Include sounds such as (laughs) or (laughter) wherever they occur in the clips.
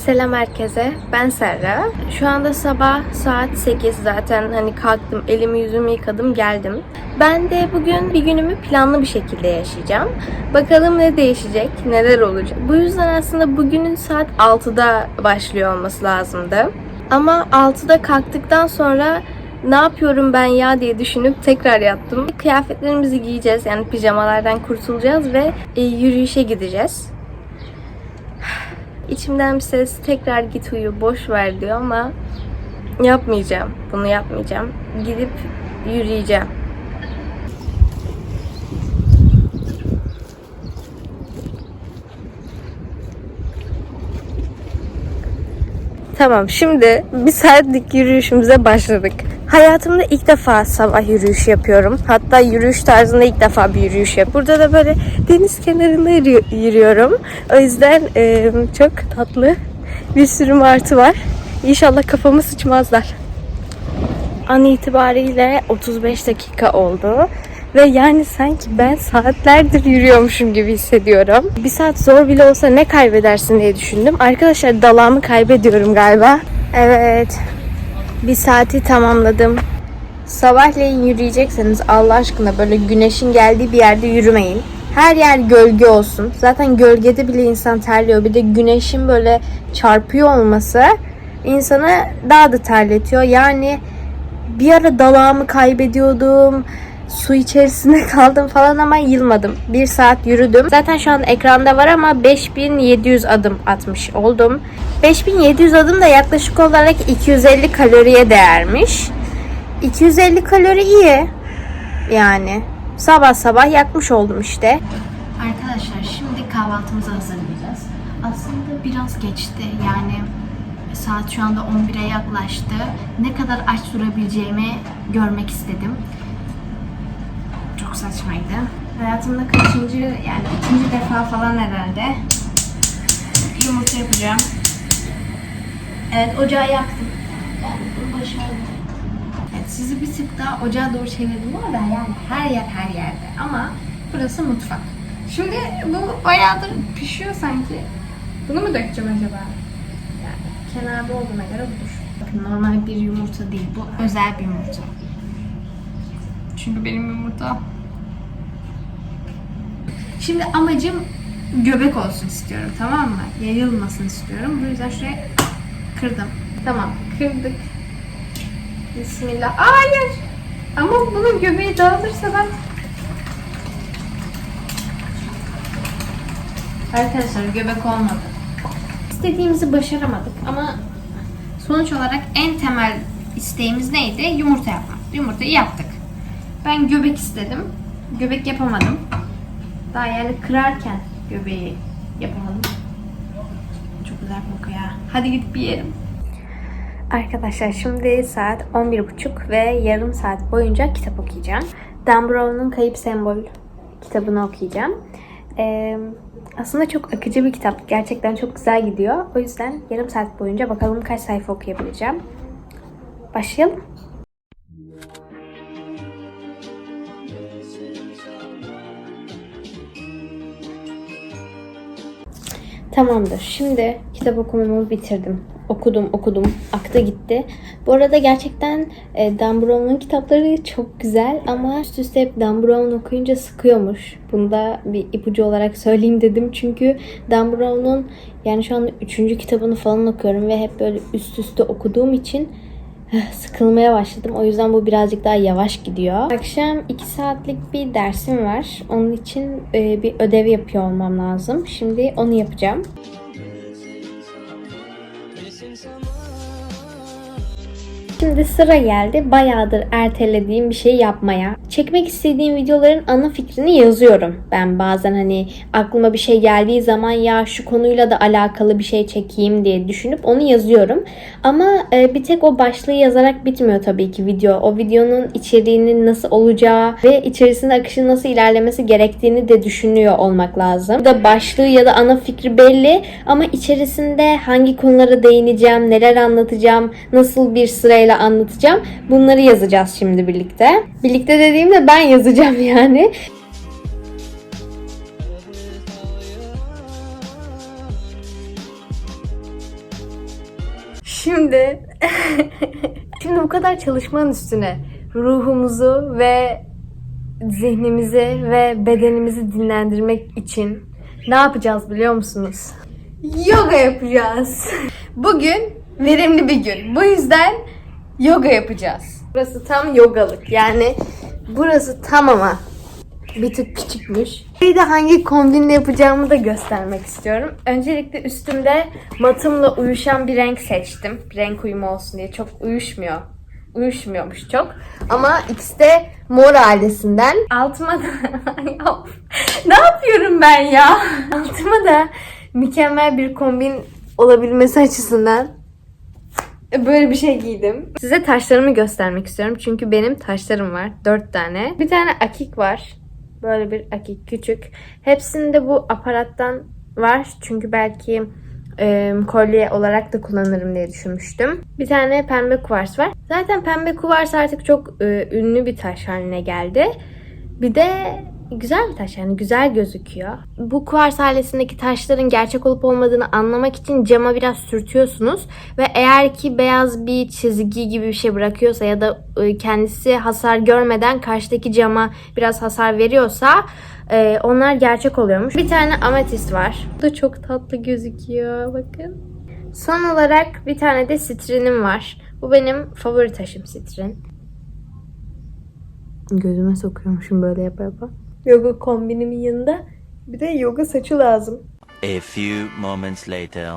Selam herkese. Ben Serra. Şu anda sabah saat 8 zaten hani kalktım, elimi yüzümü yıkadım, geldim. Ben de bugün bir günümü planlı bir şekilde yaşayacağım. Bakalım ne değişecek, neler olacak. Bu yüzden aslında bugünün saat 6'da başlıyor olması lazımdı. Ama 6'da kalktıktan sonra ne yapıyorum ben ya diye düşünüp tekrar yattım. Kıyafetlerimizi giyeceğiz yani pijamalardan kurtulacağız ve e, yürüyüşe gideceğiz. İçimden bir ses tekrar git uyu boş ver diyor ama yapmayacağım. Bunu yapmayacağım. Gidip yürüyeceğim. Tamam şimdi bir saatlik yürüyüşümüze başladık. Hayatımda ilk defa sabah yürüyüş yapıyorum. Hatta yürüyüş tarzında ilk defa bir yürüyüş yap. Burada da böyle deniz kenarında yürü- yürüyorum. O yüzden e, çok tatlı bir sürü martı var. İnşallah kafamı sıçmazlar. An itibariyle 35 dakika oldu. Ve yani sanki ben saatlerdir yürüyormuşum gibi hissediyorum. Bir saat zor bile olsa ne kaybedersin diye düşündüm. Arkadaşlar dalağımı kaybediyorum galiba. Evet. Bir saati tamamladım. Sabahleyin yürüyecekseniz Allah aşkına böyle güneşin geldiği bir yerde yürümeyin. Her yer gölge olsun. Zaten gölgede bile insan terliyor. Bir de güneşin böyle çarpıyor olması insanı daha da terletiyor. Yani bir ara dalağımı kaybediyordum. Su içerisinde (laughs) kaldım falan ama yılmadım. Bir saat yürüdüm. Zaten şu an ekranda var ama 5700 adım atmış oldum. 5700 adım da yaklaşık olarak 250 kaloriye değermiş. 250 kalori iyi. Yani sabah sabah yakmış oldum işte. Arkadaşlar şimdi kahvaltımızı hazırlayacağız. Aslında biraz geçti yani saat şu anda 11'e yaklaştı. Ne kadar aç durabileceğimi görmek istedim. Çok saçmaydı. Hayatımda kaçıncı yani ikinci defa falan herhalde yumurta yapacağım. Evet ocağı yaktım. Yani başardım. Evet, sizi bir tık daha ocağa doğru çevirdim ama yani her yer her yerde ama burası mutfak. Şimdi bu bayağıdır pişiyor sanki. Bunu mu dökeceğim acaba? Yani kenarda olduğuna göre budur. Bakın normal bir yumurta değil bu özel bir yumurta. Çünkü benim yumurta. Şimdi amacım göbek olsun istiyorum tamam mı? Yayılmasın istiyorum. Bu yüzden şuraya kırdım. Tamam kırdık. Bismillah. Hayır. Ama bunun göbeği dağılırsa ben... Arkadaşlar göbek olmadı. İstediğimizi başaramadık ama sonuç olarak en temel isteğimiz neydi? Yumurta yapmak. Yumurtayı yaptık. Ben göbek istedim. Göbek yapamadım. Daha yani kırarken göbeği yapamadım. Çok güzel kokuyor. Hadi gidip yiyelim. Arkadaşlar şimdi saat 11.30 ve yarım saat boyunca kitap okuyacağım. Dan Brown'un Kayıp Sembol kitabını okuyacağım. Ee, aslında çok akıcı bir kitap. Gerçekten çok güzel gidiyor. O yüzden yarım saat boyunca bakalım kaç sayfa okuyabileceğim. Başlayalım. Tamamdır. Şimdi kitap okumamı bitirdim. Okudum, okudum. Akta gitti. Bu arada gerçekten e, Dan Brown'un kitapları çok güzel ama üst üste hep Dan Brown okuyunca sıkıyormuş. Bunu da bir ipucu olarak söyleyeyim dedim. Çünkü Dan Brown'un yani şu anda üçüncü kitabını falan okuyorum ve hep böyle üst üste okuduğum için sıkılmaya başladım. O yüzden bu birazcık daha yavaş gidiyor. Akşam 2 saatlik bir dersim var. Onun için e, bir ödev yapıyor olmam lazım. Şimdi onu yapacağım. Şimdi sıra geldi bayağıdır ertelediğim bir şey yapmaya. Çekmek istediğim videoların ana fikrini yazıyorum. Ben bazen hani aklıma bir şey geldiği zaman ya şu konuyla da alakalı bir şey çekeyim diye düşünüp onu yazıyorum. Ama e, bir tek o başlığı yazarak bitmiyor tabii ki video. O videonun içeriğinin nasıl olacağı ve içerisinde akışın nasıl ilerlemesi gerektiğini de düşünüyor olmak lazım. Burada başlığı ya da ana fikri belli ama içerisinde hangi konulara değineceğim, neler anlatacağım, nasıl bir sırayla anlatacağım. Bunları yazacağız şimdi birlikte. Birlikte dediğimde ben yazacağım yani. Şimdi (laughs) şimdi bu kadar çalışmanın üstüne ruhumuzu ve zihnimizi ve bedenimizi dinlendirmek için ne yapacağız biliyor musunuz? Yoga yapacağız. (laughs) Bugün verimli bir gün. Bu yüzden yoga yapacağız. Burası tam yogalık. Yani burası tam ama bir tık küçükmüş. Bir de hangi kombinle yapacağımı da göstermek istiyorum. Öncelikle üstümde matımla uyuşan bir renk seçtim. Renk uyumu olsun diye. Çok uyuşmuyor. Uyuşmuyormuş çok. Ama ikisi de mor ailesinden. Altıma da... (laughs) Ne yapıyorum ben ya? Altıma da mükemmel bir kombin olabilmesi açısından böyle bir şey giydim. Size taşlarımı göstermek istiyorum. Çünkü benim taşlarım var. Dört tane. Bir tane akik var. Böyle bir akik küçük. Hepsinde bu aparattan var. Çünkü belki e, kolye olarak da kullanırım diye düşünmüştüm. Bir tane pembe kuvars var. Zaten pembe kuvars artık çok e, ünlü bir taş haline geldi. Bir de güzel bir taş yani güzel gözüküyor. Bu kuvars ailesindeki taşların gerçek olup olmadığını anlamak için cama biraz sürtüyorsunuz ve eğer ki beyaz bir çizgi gibi bir şey bırakıyorsa ya da e, kendisi hasar görmeden karşıdaki cama biraz hasar veriyorsa e, onlar gerçek oluyormuş. Bir tane ametist var. Bu da çok tatlı gözüküyor bakın. Son olarak bir tane de sitrinim var. Bu benim favori taşım sitrin. Gözüme sokuyormuşum böyle yapa yapa. Yoga kombinimin yanında bir de yoga saçı lazım. A few moments later.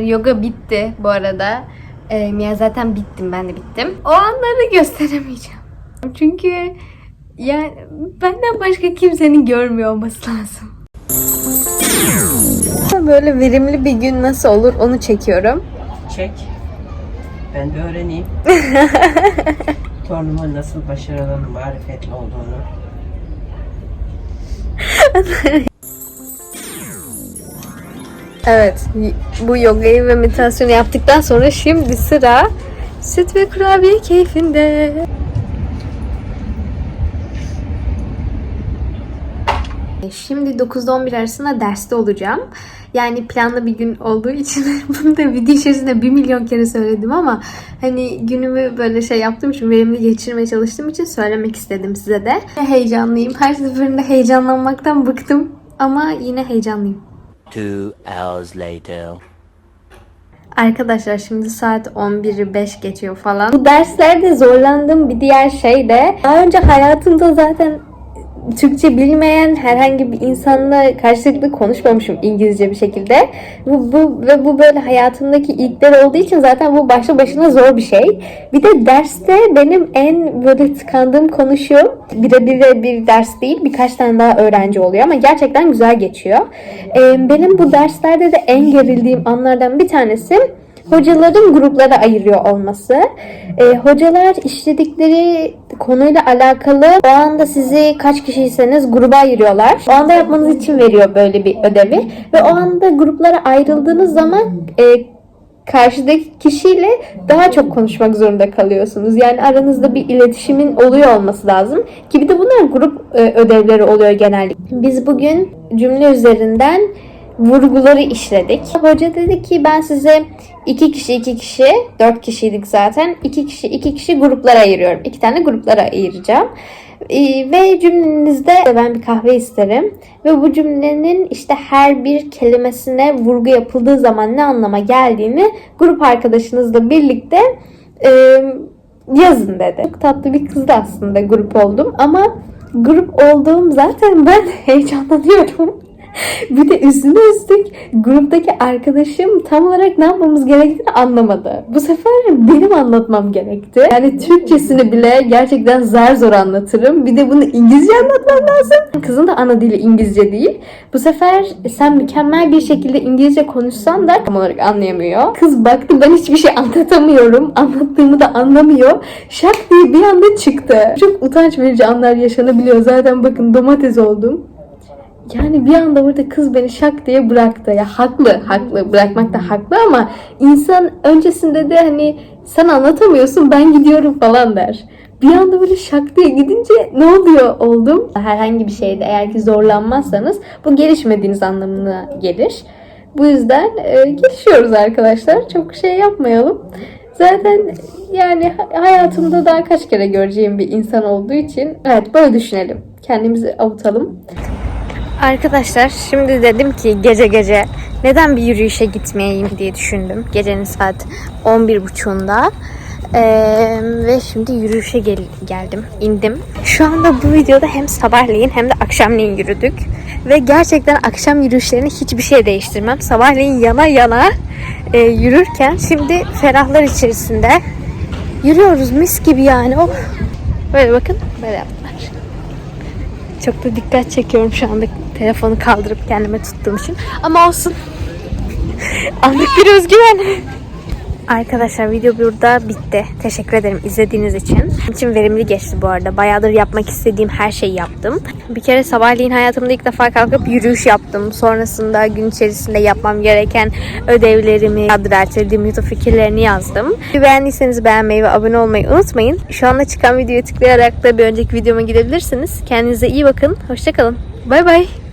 Yoga bitti bu arada. Ee, ya zaten bittim ben de bittim. O anları gösteremeyeceğim. Çünkü yani benden başka kimsenin görmüyor olması lazım. Böyle verimli bir gün nasıl olur onu çekiyorum. Çek. Ben de öğreneyim. (laughs) Torunumun nasıl başarılı, marifetli olduğunu. (laughs) Evet, bu yogayı ve meditasyonu yaptıktan sonra şimdi sıra süt ve kurabiye keyfinde. Şimdi 9'da 11 arasında derste olacağım. Yani planlı bir gün olduğu için (laughs) bunu da video içerisinde bir milyon kere söyledim ama hani günümü böyle şey yaptığım için verimli geçirmeye çalıştığım için söylemek istedim size de. Heyecanlıyım. Her seferinde heyecanlanmaktan bıktım ama yine heyecanlıyım. Two hours later. Arkadaşlar şimdi saat 11'i 5 geçiyor falan. Bu derslerde zorlandığım bir diğer şey de daha önce hayatımda zaten Türkçe bilmeyen herhangi bir insanla karşılıklı konuşmamışım İngilizce bir şekilde. Bu, bu ve bu böyle hayatımdaki ilkler olduğu için zaten bu başlı başına zor bir şey. Bir de derste benim en böyle tıkandığım konu şu. Birebir de bir ders değil birkaç tane daha öğrenci oluyor ama gerçekten güzel geçiyor. Ee, benim bu derslerde de en gerildiğim anlardan bir tanesi hocaların gruplara ayırıyor olması. Ee, hocalar işledikleri konuyla alakalı o anda sizi kaç kişiyseniz gruba ayırıyorlar. O anda yapmanız için veriyor böyle bir ödevi. Ve o anda gruplara ayrıldığınız zaman e, karşıdaki kişiyle daha çok konuşmak zorunda kalıyorsunuz. Yani aranızda bir iletişimin oluyor olması lazım. Ki bir de bunlar grup e, ödevleri oluyor genellikle. Biz bugün cümle üzerinden vurguları işledik. Hoca dedi ki ben size iki kişi iki kişi, dört kişiydik zaten. iki kişi iki kişi gruplara ayırıyorum. İki tane gruplara ayıracağım. Ee, ve cümlenizde ben bir kahve isterim. Ve bu cümlenin işte her bir kelimesine vurgu yapıldığı zaman ne anlama geldiğini grup arkadaşınızla birlikte e, yazın dedi. Çok tatlı bir kızdı aslında grup oldum ama grup olduğum zaten ben (laughs) heyecanlanıyorum. (laughs) bir de üstüne üstlük gruptaki arkadaşım tam olarak ne yapmamız gerektiğini anlamadı. Bu sefer benim anlatmam gerekti. Yani Türkçesini bile gerçekten zar zor anlatırım. Bir de bunu İngilizce anlatmam lazım. Kızın da ana dili İngilizce değil. Bu sefer sen mükemmel bir şekilde İngilizce konuşsan da tam olarak anlayamıyor. Kız baktı ben hiçbir şey anlatamıyorum. Anlattığımı da anlamıyor. Şak diye bir anda çıktı. Çok utanç verici anlar yaşanabiliyor. Zaten bakın domates oldum. Yani bir anda burada kız beni şak diye bıraktı. Ya haklı, haklı. Bırakmak da haklı ama insan öncesinde de hani sen anlatamıyorsun ben gidiyorum falan der. Bir anda böyle şak diye gidince ne oluyor oldum. Herhangi bir şeyde eğer ki zorlanmazsanız bu gelişmediğiniz anlamına gelir. Bu yüzden e, geçiyoruz arkadaşlar. Çok şey yapmayalım. Zaten yani ha- hayatımda daha kaç kere göreceğim bir insan olduğu için evet böyle düşünelim. Kendimizi avutalım. Arkadaşlar şimdi dedim ki gece gece neden bir yürüyüşe gitmeyeyim diye düşündüm. Gecenin saat 11.30'unda. Ee, ve şimdi yürüyüşe gel- geldim, indim. Şu anda bu videoda hem sabahleyin hem de akşamleyin yürüdük. Ve gerçekten akşam yürüyüşlerini hiçbir şey değiştirmem. Sabahleyin yana yana e, yürürken şimdi ferahlar içerisinde yürüyoruz mis gibi yani. Oh. Böyle bakın böyle yaptılar. Çok da dikkat çekiyorum şu anda telefonu kaldırıp kendime tuttuğum için. Ama olsun. (laughs) Anlık bir özgüven. Arkadaşlar video burada bitti. Teşekkür ederim izlediğiniz için. Benim için verimli geçti bu arada. Bayağıdır yapmak istediğim her şeyi yaptım. Bir kere sabahleyin hayatımda ilk defa kalkıp yürüyüş yaptım. Sonrasında gün içerisinde yapmam gereken ödevlerimi, adı ertelediğim YouTube fikirlerini yazdım. Beğendiyseniz beğenmeyi ve abone olmayı unutmayın. Şu anda çıkan videoya tıklayarak da bir önceki videoma gidebilirsiniz. Kendinize iyi bakın. Hoşçakalın. Bay bay.